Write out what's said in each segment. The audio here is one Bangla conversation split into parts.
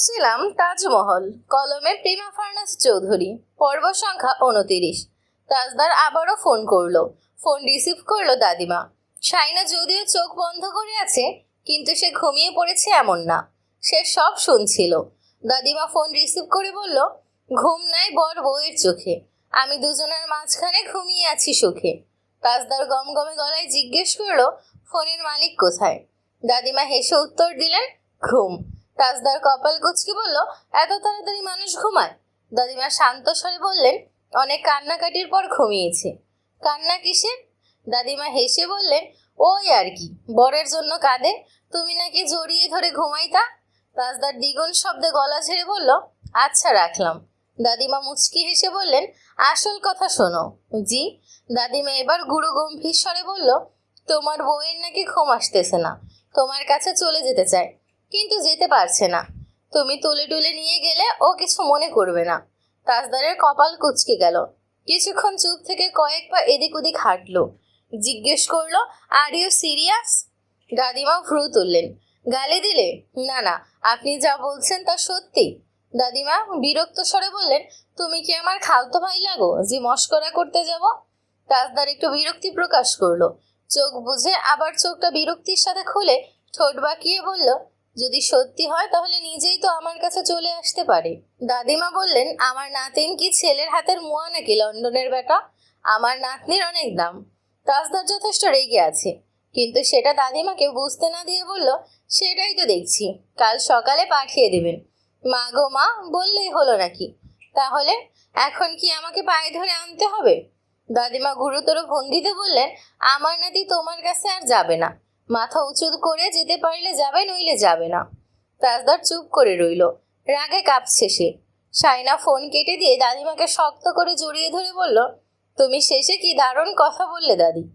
পড়ছিলাম তাজমহল, কলমে প্রেমা ফার্নাস চৌধুরী, পর্ব সংখ্যা উনতিরিশ। তাজদার আবারও ফোন করল, ফোন রিসিভ করল দাদিমা। শাইনা যদিও চোখ বন্ধ করে আছে, কিন্তু সে ঘুমিয়ে পড়েছে এমন না। সে সব শুনছিল। দাদিমা ফোন রিসিভ করে বলল, ঘুম নাই বর বউয়ের চোখে। আমি দুজনের মাঝখানে ঘুমিয়ে আছি সুখে। তাজদার গমগমে গলায় জিজ্ঞেস করল, ফোনের মালিক কোথায়? দাদিমা হেসে উত্তর দিলেন, ঘুম। তাজদার কপাল কুচকে বলল, এত তাড়াতাড়ি মানুষ ঘুমায়? দাদিমা শান্ত স্বরে বললেন, অনেক কান্নাকাটির পর ঘুমিয়েছে। কান্না কিসের? দাদিমা হেসে বললেন, ওই আর কি, বরের জন্য কাঁদে, তুমি নাকি জড়িয়ে ধরে ঘুমাইতা তাজদার দ্বিগুণ শব্দে গলা ছেড়ে বলল আচ্ছা রাখলাম। দাদিমা মুচকি হেসে বললেন, আসল কথা শোনো। জি? দাদিমা এবার গুরু গম্ভীর স্বরে বলল, তোমার বউয়ের নাকি ঘুম আসতেছে না, তোমার কাছে চলে যেতে চায়। কিন্তু যেতে পারছে না। তুমি তুলে টুলে নিয়ে গেলে ও কিছু মনে করবে না। তাজদারের কপাল কুচকে গেল। কিছুক্ষণ চুপ থেকে কয়েক পা এদিক ওদিক হাঁটলো। জিজ্ঞেস করল আর ইউ সিরিয়াস দাদিমা ভ্রু তুললেন। গালি দিলে, না না, আপনি যা বলছেন তা সত্যি। দাদিমা বিরক্ত স্বরে বললেন, তুমি কি আমার খালতো ভাই লাগো, যে মস্করা করতে যাব? তাজদার একটু বিরক্তি প্রকাশ করল। চোখ বুঝে আবার চোখটা বিরক্তির সাথে খুলে ঠোঁট বাঁকিয়ে বলল যদি সত্যি হয় তাহলে নিজেই তো আমার কাছে চলে আসতে পারে। দাদিমা বললেন, আমার নাতিন কি ছেলের হাতের মুয়া নাকি লন্ডনের বেটা আমার নাতনির অনেক দাম। তাজদার যথেষ্ট রেগে আছে। কিন্তু সেটা দাদিমাকে বুঝতে না দিয়ে বলল, সেটাই তো দেখছি। কাল সকালে পাঠিয়ে দেবেন। মা গো মা, বললেই হলো নাকি? তাহলে এখন কি আমাকে পায়ে ধরে আনতে হবে? দাদিমা গুরুতর ভঙ্গিতে বললেন, আমার নাতি তোমার কাছে আর যাবে না। মাথা উঁচু করে যেতে পারলে যাবে, নইলে যাবে না। তাজদার চুপ করে রইল। রাগে কাঁপছে সে। সাইনা ফোন কেটে দিয়ে দাদিমাকে শক্ত করে জড়িয়ে ধরে বলল, তুমি শেষে কি দারুণ কথা বললে দাদি?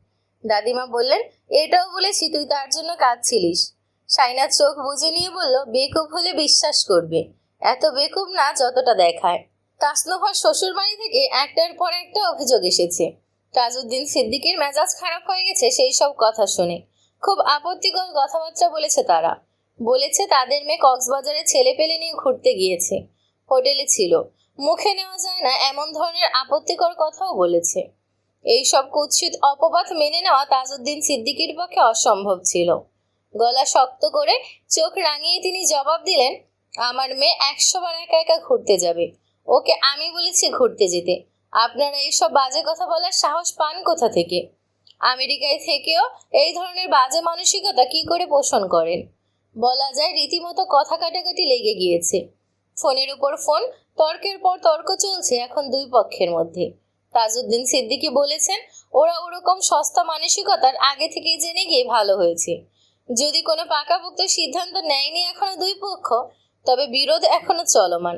দাদিমা বললেন, এটাও বলেছি, তুই তার জন্য কাঁদছিলিস। সাইনা চোখ বুঝে নিয়ে বলল, বেকুব হলে বিশ্বাস করবে। এত বেকুব না যতটা দেখায়। তাসনুফার শ্বশুর বাড়ি থেকে একটার পর একটা অভিযোগ এসেছে। তাজউদ্দিন সিদ্দিকের মেজাজ খারাপ হয়ে গেছে, সেই সব কথা শুনে। খুব আপত্তিকর কথাবার্তা বলেছে তারা। বলেছে তাদের মেয়ে কক্সবাজারে ছেলে পেলে নিয়ে ঘুরতে গিয়েছে। হোটেলে ছিল। মুখে নেওয়া যায় না, এমন ধরনের আপত্তিকর কথাও বলেছে। এই সব কুৎসিত অপবাদ মেনে নেওয়া তাজউদ্দিন সিদ্দিকির পক্ষে অসম্ভব ছিল। গলা শক্ত করে চোখ রাঙিয়ে তিনি জবাব দিলেন, আমার মেয়ে একশো বার একা একা ঘুরতে যাবে। ওকে আমি বলেছি ঘুরতে যেতে। আপনারা এইসব বাজে কথা বলার সাহস পান কোথা থেকে? আমেরিকায় থেকেও এই ধরনের বাজে মানসিকতা কি করে পোষণ করেন? বলা যায় রীতিমতো কথা কাটাকাটি লেগে গিয়েছে। ফোনের উপর ফোন, তর্কের পর তর্ক চলছে এখন দুই পক্ষের মধ্যে। তাজউদ্দিন সিদ্দিকী বলেছেন, ওরা ওরকম সস্তা মানসিকতার আগে থেকেই জেনে গিয়ে ভালো হয়েছে। যদি কোনো পাকাপোক্ত সিদ্ধান্ত নেয়নি এখনও দুই পক্ষ, তবে বিরোধ এখনও চলমান।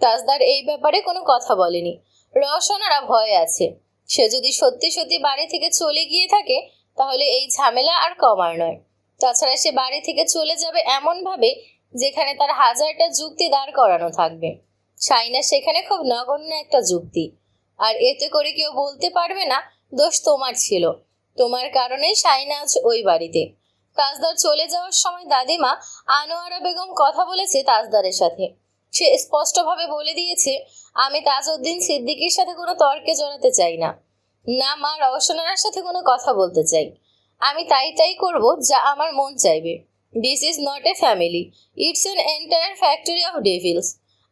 তাজদার এই ব্যাপারে কোনো কথা বলেনি। রওশনারা ভয়ে আছে। সে যদি সত্যি সত্যি বাড়ি থেকে চলে গিয়ে থাকে, তাহলে এই ঝামেলা আর কমার নয়। তাছাড়া সে বাড়ি থেকে চলে যাবে এমনভাবে যেখানে তার হাজারটা যুক্তি দাঁড় করানো থাকবে। সাইনা, সেখানে খুব নগণ্য একটা যুক্তি। আর এতে করে কেউ বলতে পারবে না, দোষ তোমার ছিল। তোমার কারণেই সাইনা আজ ওই বাড়িতে। তাজদার চলে যাওয়ার সময় দাদিমা আনোয়ারা বেগম কথা বলেছে তাজদারের সাথে। সে স্পষ্টভাবে বলে দিয়েছে, আমি তাজউদ্দিন সিদ্দিকির সাথে কোনো তর্কে জড়াতে চাই না। না, মা রওশনার সাথে কোনো কথা বলতে চাই। আমি তাই তাই করব যা আমার মন চাইবে। This is not a family it's an entire factory of devils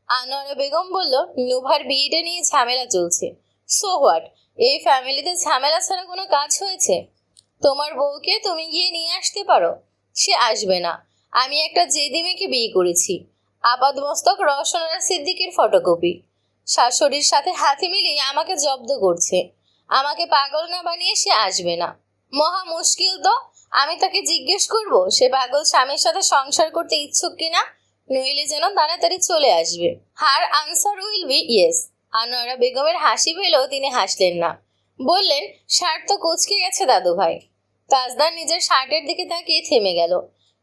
Anwara Begum বলল, নুভার বিয়েটা নিয়ে ঝামেলা চলছে। সো হোয়াট এই ফ্যামিলিতে ঝামেলা ছাড়া কোনো কাজ হয়েছে? তোমার বউকে তুমি গিয়ে নিয়ে আসতে পারো? সে আসবে না। আমি একটা জেদি মেয়েকে বিয়ে করেছি। আপাদমস্তক রওশনারা সিদ্দিকের ফটোকপি। শাশুড়ির সাথে হাতি মিলিয়ে আমাকে জব্দ করছে। আমাকে পাগল না বানিয়ে সে আসবে না। মহা মুশকিল তো, আমি তাকে জিজ্ঞেস করব, সে পাগল স্বামীর সাথে সংসার করতে ইচ্ছুক কিনা? নইলে যেন তাড়াতাড়ি চলে আসবে। Her answer will be yes. Anwara বেগমের হাসি পেলেও তিনি হাসলেন না। বললেন, শার্ট তো কুচকে গেছে দাদু ভাই। তাজদার নিজের শার্টের দিকে তাকিয়ে থেমে গেল।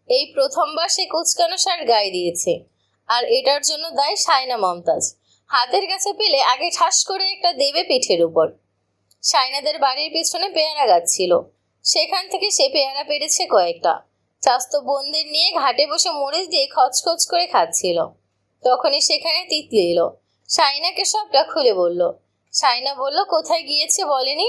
এই প্রথমবার সে কুচকানো শার্ট গায়ে দিয়েছে। আর এটার জন্য দায় সায়না মমতাজ। হাতের কাছে পেলে আগে ঠাস করে একটা দেবে পিঠের উপর। সাইনাদের বাড়ির পেছনে পেয়ারা গাছ ছিল। সেখান থেকে সে পেয়ারা পেরেছে কয়েকটা। চাস্ত বোনদের নিয়ে ঘাটে বসে মরিচ দিয়ে খচখচ করে খাচ্ছিল। তখনই সেখানে তিতলি এলো। সাইনাকে সবটা খুলে বলল। সাইনা বলল, কোথায় গিয়েছে বলেনি?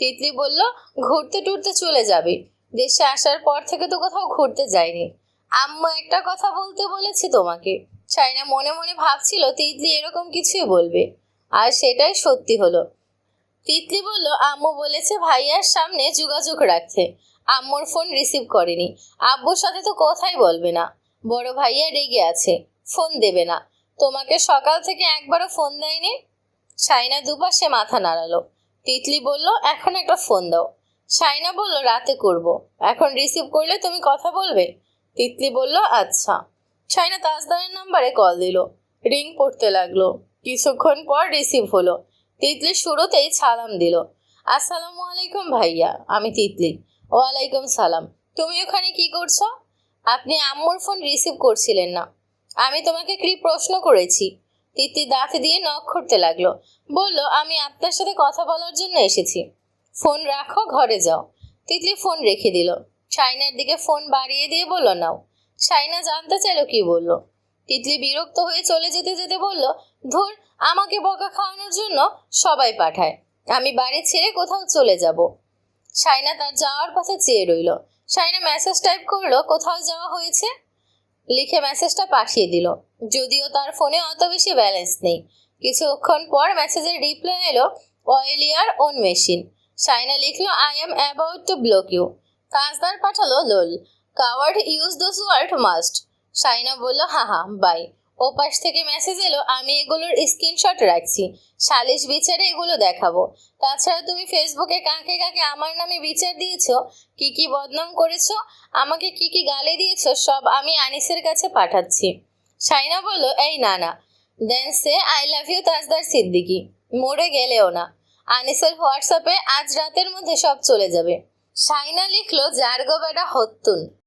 তিতলি বলল, ঘুরতে টুরতে চলে যাবে। দেশে আসার পর থেকে তো কোথাও ঘুরতে যায়নি আম্মু একটা কথা বলতে বলেছে তোমাকে। সাইনা মনে মনে ভাবছিল তিতলি এরকম কিছুই বলবে। আর সেটাই সত্যি হলো। তিতলি বলল, আম্মু বলেছে ভাইয়ার সামনে যোগাযোগ রাখতে। আম্মুর ফোন রিসিভ করেনি। আব্বুর সাথে তো কথাই বলবে না। বড় ভাইয়া রেগে আছে। ফোন দেবে না। তোমাকে সকাল থেকে একবারও ফোন দেয়নি? সাইনা দুপাশে মাথা নাড়ালো। তিতলি বলল, এখন একটা ফোন দাও। সাইনা বলল, রাতে করব। এখন রিসিভ করলে তুমি কথা বলবে? তিতলি বলল আচ্ছা। সাইনা তাজদারের নাম্বারে কল দিল। রিং পড়তে লাগল। কিছুক্ষণ পর রিসিভ হলো। তিতলি শুরুতেই সালাম দিল। আসসালামু আলাইকুম ভাইয়া, আমি তিতলি। ওয়ালাইকুম সালাম। তুমি ওখানে কি করছ? আপনি আম্মুর ফোন রিসিভ করছিলেন না। আমি তোমাকে কি প্রশ্ন করেছি? তিতলি দাঁত দিয়ে নখ করতে লাগল। বলল, আমি আপনার সাথে কথা বলার জন্য এসেছি। ফোন রাখো, ঘরে যাও। তিতলি ফোন রেখে দিল। সাইনার দিকে ফোন বাড়িয়ে দিয়ে বলল, নাও। সাইনা জানতে চাইলো কি বলল। তিতলি বিরক্ত হয়ে চলে যেতে যেতে বলল, ধুর, আমাকে বকা খাওয়ানোর জন্য সবাই পাঠায়। আমি বাড়ি ছেড়ে কোথাও চলে যাব। সাইনা তার যাওয়ার পথে চেয়ে রইল। সাইনা মেসেজ টাইপ করল, কোথাও যাওয়া হয়েছে? লিখে মেসেজটা পাঠিয়ে দিল। যদিও তার ফোনে অত বেশি ব্যালেন্স নেই। কিছুক্ষণ পর মেসেজের রিপ্লাই এলো, oil your own machine. Saina লিখলো, I am about to block you. কাজদার পাঠালো lol. Coward use those word must. Saina বলল, হা হা, বাই। ও পাশ থেকে মেসেজ এলো, আমি এগুলোর স্ক্রিনশট রাখছি। সালিশ বিচারে এগুলো দেখাবো। তাছাড়া তুমি ফেসবুকে কাকে কাকে আমার নামে বিচার দিয়েছ, কি কি বদনাম করেছ, আমাকে কি কি গালি দিয়েছ, সব আমি আনিসের কাছে পাঠাচ্ছি। সাইনা বলল, এই না না। Then say, I love you Tajdar Siddiqui. মরে গেলেও না। আনিসের হোয়াটসঅ্যাপে আজ রাতের মধ্যে সব চলে যাবে। সাইনা লিখলো জার্গো বেটা হত্যুন